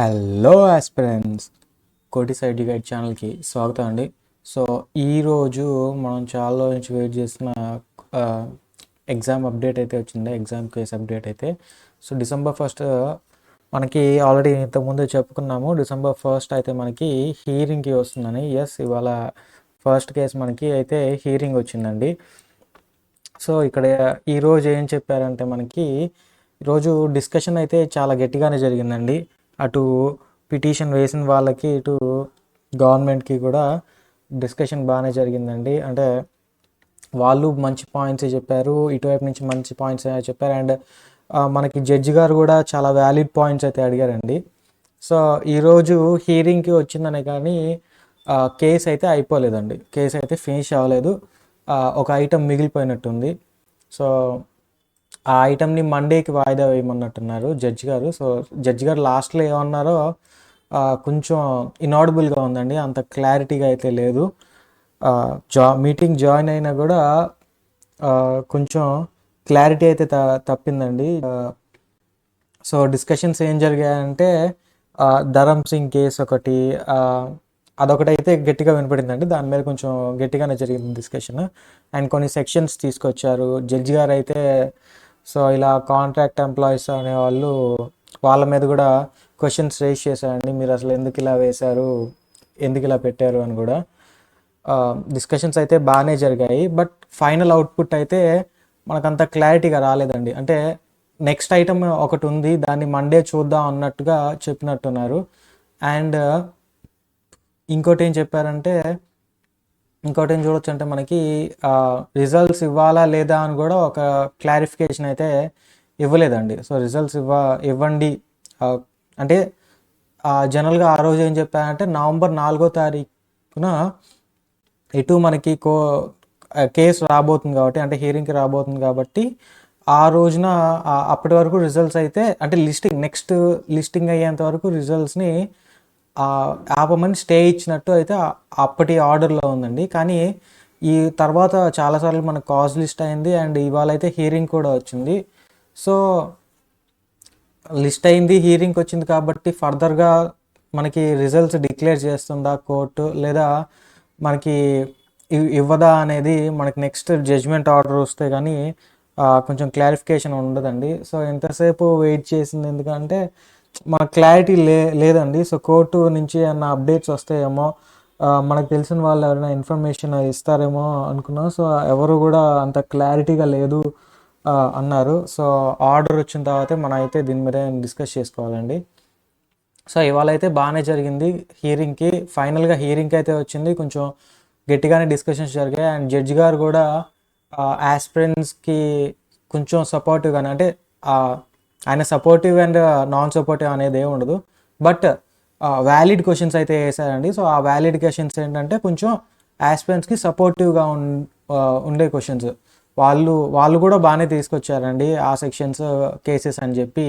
Hello aspirants Koti side guide ఛానల్కి స్వాగతం అండి. సో ఈరోజు మనం చాలా నుంచి వెయిట్ చేసిన ఎగ్జామ్ అప్డేట్ అయితే వచ్చింది. ఎగ్జామ్ కేస్ అప్డేట్ అయితే. సో డిసెంబర్ ఫస్ట్ మనకి ఆల్రెడీ ఇంతకుముందు చెప్పుకున్నాము. డిసెంబర్ ఫస్ట్ అయితే మనకి హీరింగ్కి వస్తుందని. ఎస్ ఇవాళ ఫస్ట్ కేసు మనకి అయితే హీరింగ్ వచ్చిందండి. సో ఇక్కడ ఈరోజు ఏం చెప్పారంటే మనకి ఈరోజు డిస్కషన్ అయితే చాలా గట్టిగానే జరిగిందండి. అటు పిటిషన్ వేసిన వాళ్ళకి ఇటు గవర్నమెంట్కి కూడా డిస్కషన్ బాగానే జరిగిందండి. అంటే వాళ్ళు మంచి పాయింట్స్ చెప్పారు ఇటువైపు నుంచి మంచి పాయింట్స్ చెప్పారు. అండ్ మనకి జడ్జి గారు కూడా చాలా వ్యాలిడ్ పాయింట్స్ అయితే అడిగారండి. సో ఈరోజు హీరింగ్కి వచ్చిందనే కానీ కేసు అయితే అయిపోలేదండి. కేసు అయితే ఫినిష్ అవ్వలేదు. ఒక ఐటమ్ మిగిలిపోయినట్టుంది. సో ఆ ఐటమ్ని మండేకి వాయిదా వేయమన్నట్టున్నారు జడ్జి గారు. సో జడ్జి గారు లాస్ట్లో ఏమన్నారో కొంచెం ఇనాడిబుల్గా ఉందండి. అంత క్లారిటీగా అయితే లేదు. జా మీటింగ్ జాయిన్ అయినా కూడా కొంచెం క్లారిటీ అయితే త తప్పిందండి. సో డిస్కషన్స్ ఏం జరిగాయంటే ధరమ్ సింగ్ కేసు ఒకటి అదొకటైతే గట్టిగా వినపడిందండి. దాని మీద కొంచెం గట్టిగానే జరిగింది డిస్కషన్ అండ్ కొన్ని సెక్షన్స్ తీసుకొచ్చారు. జడ్జి గారు అయితే సో ఇలా కాంట్రాక్ట్ ఎంప్లాయీస్ అనేవాళ్ళు వాళ్ళ మీద కూడా క్వశ్చన్స్ రేస్ చేశారండి. మీరు అసలు ఎందుకు ఇలా వేశారు? ఎందుకు ఇలా పెట్టారు అని కూడా. డిస్కషన్స్ అయితే బాగానే జరిగాయి. బట్ ఫైనల్ అవుట్పుట్ అయితే మనకంత క్లారిటీగా రాలేదండి. అంటే నెక్స్ట్ ఐటమ్ ఒకటి ఉంది. దాన్ని మండే చూద్దాం అన్నట్టుగా చెప్పినట్టున్నారు. అండ్ ఇంకోటి ఏం చెప్పారంటే ఇంకోటి ఏం చూడొచ్చు అంటే మనకి రిజల్ట్స్ ఇవ్వాలా లేదా అని కూడా ఒక క్లారిఫికేషన్ అయితే ఇవ్వలేదండి. సో రిజల్ట్స్ ఇవ్వ ఇవ్వండి. అంటే జనరల్గా ఆ రోజు ఏం చెప్పారంటే నవంబర్ నాలుగో తారీఖున ఇటు మనకి కో కేసు రాబోతుంది కాబట్టి అంటే హీరింగ్కి రాబోతుంది కాబట్టి ఆ రోజున అప్పటి వరకు రిజల్ట్స్ అయితే అంటే లిస్టింగ్ నెక్స్ట్ లిస్టింగ్ అయ్యేంత వరకు రిజల్ట్స్ని ఆపమని స్టే ఇచ్చినట్టు అయితే అప్పటి ఆర్డర్లో ఉందండి. కానీ ఈ తర్వాత చాలాసార్లు మనకు కాజ్ లిస్ట్ అయింది అండ్ ఇవాళ అయితే హీరింగ్ కూడా వచ్చింది. సో లిస్ట్ అయింది హీరింగ్కి వచ్చింది కాబట్టి ఫర్దర్గా మనకి రిజల్ట్స్ డిక్లేర్ చేస్తుందా కోర్టు లేదా మనకి ఇవ్వదా అనేది మనకి నెక్స్ట్ జడ్జ్మెంట్ ఆర్డర్ వస్తే కానీ కొంచెం క్లారిఫికేషన్ ఉండదండి. సో ఎంతసేపు వెయిట్ చేసింది ఎందుకంటే మా క్లారిటీ లే లేదండి. సో కోర్టు నుంచి ఏమన్నా అప్డేట్స్ వస్తాయేమో మనకు తెలిసిన వాళ్ళు ఎవరైనా ఇన్ఫర్మేషన్ ఇస్తారేమో అనుకున్నాం సో ఎవరు కూడా అంత క్లారిటీగా లేదు అన్నారు. సో ఆర్డర్ వచ్చిన తర్వాత మనం అయితే దీని మీద డిస్కస్ చేసుకోవాలండి. సో ఇవాళ అయితే బాగానే జరిగింది. హీరింగ్కి ఫైనల్గా హీరింగ్కి అయితే వచ్చింది. కొంచెం గట్టిగానే డిస్కషన్స్ జరిగాయి. అండ్ జడ్జి గారు కూడా ఆస్పిరెంట్స్కి కొంచెం సపోర్టివ్గానే అంటే ఆయన సపోర్టివ్ అండ్ నాన్ సపోర్టివ్ అనేది ఏమి ఉండదు. బట్ వ్యాలిడ్ క్వశ్చన్స్ అయితే వేసారండి సో ఆ వ్యాలిడ్ క్వశ్చన్స్ ఏంటంటే కొంచెం ఆస్పిరెంట్స్కి సపోర్టివ్గా ఉన్ uh, ఉండే క్వశ్చన్స్ వాళ్ళు వాళ్ళు కూడా బాగానే తీసుకొచ్చారండి ఆ సెక్షన్స్ కేసెస్ uh, అని చెప్పి.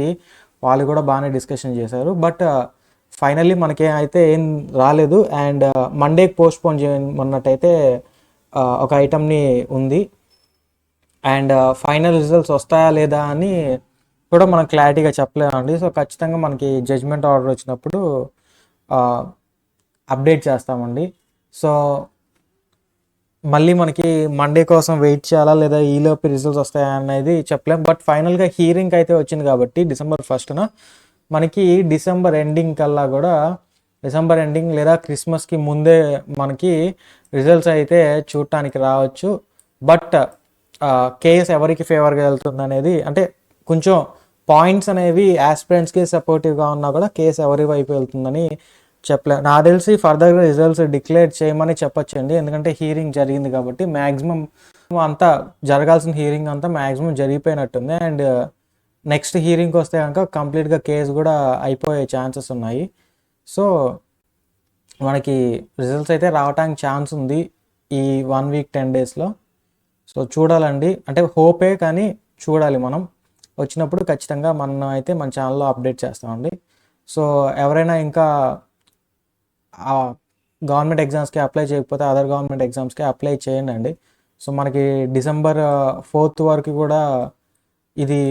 వాళ్ళు కూడా బాగానే డిస్కషన్ చేశారు. బట్ ఫైనల్లీ మనకి అయితే ఏం రాలేదు. అండ్ మండేకి పోస్ట్ పోన్ చేయమన్నట్టయితే uh, ఒక ఐటమ్ని ఉంది. అండ్ ఫైనల్ రిజల్ట్స్ వస్తాయా లేదా అని కూడా మనం క్లారిటీగా చెప్పలేమండి. సో ఖచ్చితంగా మనకి జడ్జ్మెంట్ ఆర్డర్ వచ్చినప్పుడు అప్డేట్ చేస్తామండి. సో మళ్ళీ మనకి మండే కోసం వెయిట్ చేయాలా లేదా ఈలోపు రిజల్ట్స్ వస్తాయా అనేది చెప్పలేం. బట్ ఫైనల్గా హీరింగ్ అయితే వచ్చింది కాబట్టి డిసెంబర్ ఫస్ట్న మనకి డిసెంబర్ ఎండింగ్ కల్లా కూడా డిసెంబర్ ఎండింగ్ లేదా క్రిస్మస్కి ముందే మనకి రిజల్ట్స్ అయితే చూడటానికి రావచ్చు. బట్ కేస్ ఎవరికి ఫేవర్గా వెళ్తుంది అనేది అంటే కొంచెం పాయింట్స్ అనేవి ఆస్పిరెంట్స్కి సపోర్టివ్గా ఉన్నా కూడా కేసు ఎవరి వైపు వెళ్తుందని చెప్పలేదు నాకు తెలిసి ఫర్దర్గా రిజల్ట్స్ డిక్లేర్ చేయమని చెప్పొచ్చండి. ఎందుకంటే హీరింగ్ జరిగింది కాబట్టి మ్యాక్సిమం అంతా జరగాల్సిన హీరింగ్ అంతా మ్యాక్సిమం జరిగిపోయినట్టుంది. అండ్ నెక్స్ట్ హీరింగ్కి వస్తే కనుక కంప్లీట్గా కేసు కూడా అయిపోయే ఛాన్సెస్ ఉన్నాయి. సో మనకి రిజల్ట్స్ అయితే రావడానికి ఛాన్స్ ఉంది ఈ వన్ వీక్ టెన్ డేస్లో సో చూడాలండి. అంటే హోపే కానీ చూడాలి మనం. వచ్చినప్పుడు ఖచ్చితంగా మనం అయితే మన ఛానల్లో అప్డేట్ చేస్తామండి. సో ఎవరైనా ఇంకా గవర్నమెంట్ ఎగ్జామ్స్కి అప్లై చేయకపోతే అదర్ గవర్నమెంట్ ఎగ్జామ్స్కి అప్లై చేయండి అండి సో మనకి డిసెంబర్ ఫోర్త్ వరకు కూడా ఇది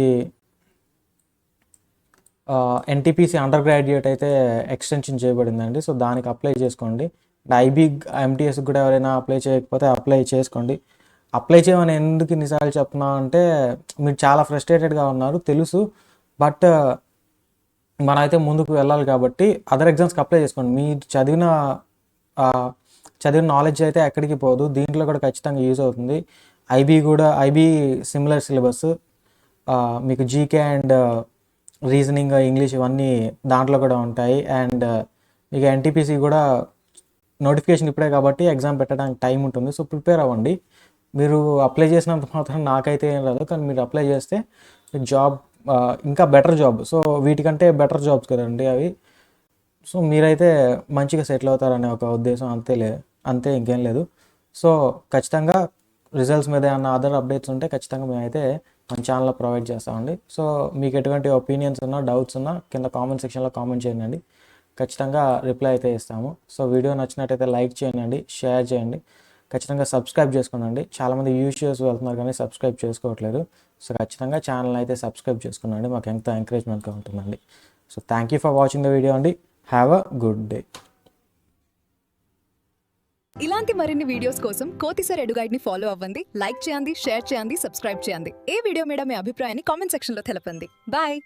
ఎన్టీపీసీ అండర్ గ్రాడ్యుయేట్ అయితే ఎక్స్టెన్షన్ చేయబడిందండి. సో దానికి అప్లై చేసుకోండి. ఐబీ ఎంటీఎస్ కూడా ఎవరైనా అప్లై చేయకపోతే అప్లై చేసుకోండి. అప్లై చేయమని ఎందుకు ఇన్నిసార్లు చెప్తున్నా అంటే మీరు చాలా ఫ్రస్ట్రేటెడ్గా ఉన్నారు తెలుసు. బట్ మనమైతే ముందుకు వెళ్ళాలి కాబట్టి అదర్ ఎగ్జామ్స్కి అప్లై చేసుకోండి. మీరు చదివిన చదివిన నాలెడ్జ్ అయితే ఎక్కడికి పోదు. దీంట్లో కూడా ఖచ్చితంగా యూజ్ అవుతుంది. ఐబీ కూడా ఐబీ సిమిలర్ సిలబస్ మీకు జీకే అండ్ రీజనింగ్ ఇంగ్లీష్ ఇవన్నీ దాంట్లో కూడా ఉంటాయి. అండ్ మీకు ఎన్టీపీసీ కూడా నోటిఫికేషన్ ఇప్పుడే కాబట్టి ఎగ్జామ్ పెట్టడానికి టైం ఉంటుంది. సో ప్రిపేర్ అవ్వండి. మీరు అప్లై చేసినంత మాత్రం నాకైతే ఏం రాదు. కానీ మీరు అప్లై చేస్తే జాబ్ ఇంకా బెటర్ జాబ్ సో వీటికంటే బెటర్ జాబ్స్ కదండి అవి. సో మీరైతే మంచిగా సెటిల్ అవుతారనే ఒక ఉద్దేశం అంతే లే అంతే ఇంకేం లేదు. సో ఖచ్చితంగా రిజల్ట్స్ మీద ఏమన్నా అదర్ అప్డేట్స్ ఉంటే ఖచ్చితంగా మేమైతే మన ఛానల్లో ప్రొవైడ్ చేస్తామండి. సో మీకు ఎటువంటి ఒపీనియన్స్ ఉన్నా డౌట్స్ ఉన్నా కింద కామెంట్ సెక్షన్లో కామెంట్ చేయండి. ఖచ్చితంగా రిప్లై అయితే ఇస్తాము. సో వీడియో నచ్చినట్టయితే లైక్ చేయండి షేర్ చేయండి. ఖచ్చితంగా సబ్స్క్రైబ్ చేసుకోనండి. చాలామంది యూస్ వెళ్తున్నారు కానీ సబ్స్క్రైబ్ చేసుకోవట్లేదు. సో ఖచ్చితంగా ఛానల్ అయితే సబ్స్క్రైబ్ చేసుకున్నాండి మాకు ఎంత ఎంకరేజ్మెంట్గా ఉంటుందండి. So thank you for watching the video అండి. హ్యావ్ అ గుడ్ డే ఇలాంటి మరిన్ని వీడియోస్ కోసం కోతిసర్ ఎడుగైడ్ని ఫాలో అవ్వండి. లైక్ చేయండి షేర్ చేయండి సబ్స్క్రైబ్ చేయండి. ఏ వీడియో మీద మీ అభిప్రాయాన్ని కామెంట్ సెక్షన్లో తెలపండి. బాయ్